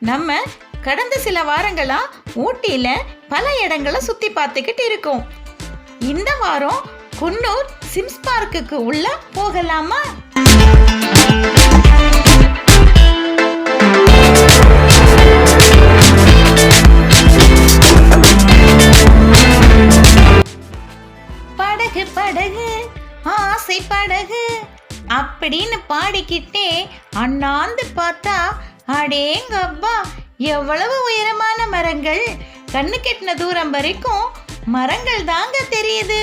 நம்ம கடந்த சில வாரங்களா ஊட்டியில பல இடங்களை சுத்தி பார்த்துக்கிட்டு இருக்கோம். இந்த வாரம் குன்னூர் சிம்ஸ் பார்க்குக்கு உள்ள போகலாமா? படகு படகு ஆசை படகு. அப்படின்னு பாடிக்கிட்டே அண்ணாந்து பார்த்தா அடேங்கப்பா எவ்வளவு உயரமான மரங்கள்? கண்ணு கெட்டின தூரம் வரைக்கும் மரங்கள் தாங்க தெரியுது.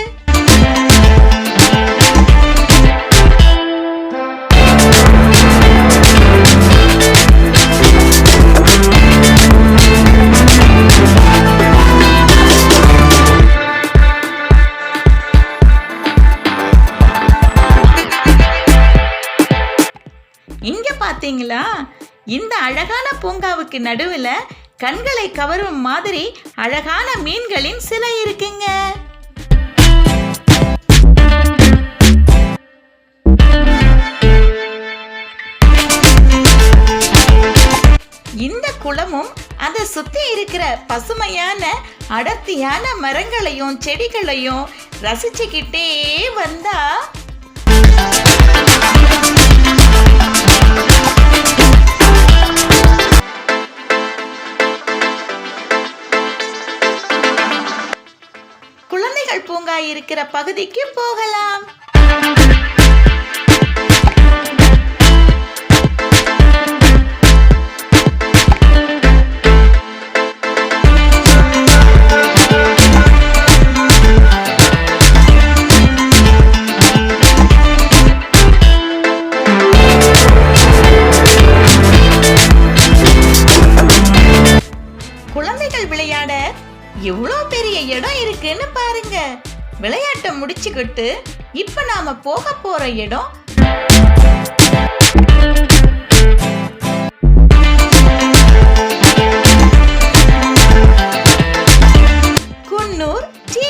இங்க பாத்தீங்களா? இந்த அழகான பூங்காவுக்கு நடுவுல கண்களை கவரும் மாதிரி அழகான மீன்களின் சிலை இருக்குங்க. இந்த குளமும் அதை சுத்தி இருக்கிற பசுமையான அடர்த்தியான மரங்களையும் செடிகளையும் ரசிச்சுக்கிட்டே வந்தா. பூங்கா இருக்கிற பகுதிக்கு போகலாம். எவ்வளோ பெரிய இடம் இருக்குன்னு பாருங்க. விளையாட்டை முடிச்சுக்கிட்டு இப்ப நாம போக போற இடம் குன்னூர் டி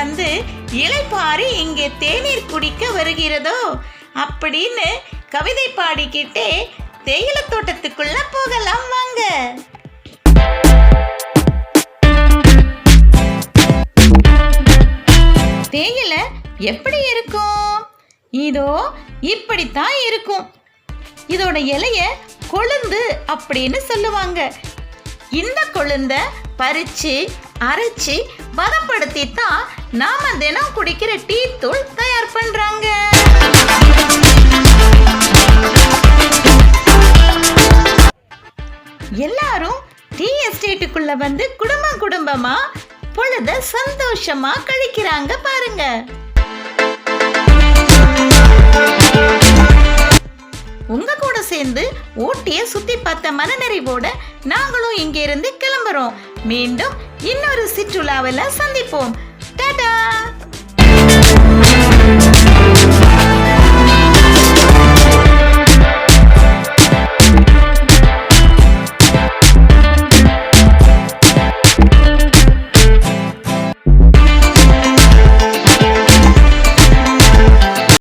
வந்து இலைப்பாரி இங்கே தேநீர் குடிக்க வருகிறதோ? அப்படின்னு கவிதை பாடிக்கிட்டே தேயிலை தோட்டத்துக்குள்ள போகலாம் வாங்க. தேயிலை எப்படி இருக்கும்? இதோ இப்படித்தான் இருக்கும். இதோட இலைய கொழுந்து அப்படின்னு சொல்லுவாங்க. இந்த கொழுந்த பறிச்சு அரைச்சி பதப்படுத்தி தான் நாம தினம் குடிக்கிற டீ தூள் தயார் பண்றாங்க. எல்லாரும் டீ எஸ்டேட்டுக்குள்ள வந்து குடும்ப குடும்பமா பொழுத சந்தோஷமா கழிக்கிறாங்க பாருங்க. உங்க கூட சேர்ந்து ஊட்டிய சுத்தி பார்த்த மனநிறைவோட நாங்களும் இங்க இருந்து கிளம்புறோம் மீண்டும் இன்னொரு சிற்றுலாவில் சந்திப்போம். டாடா!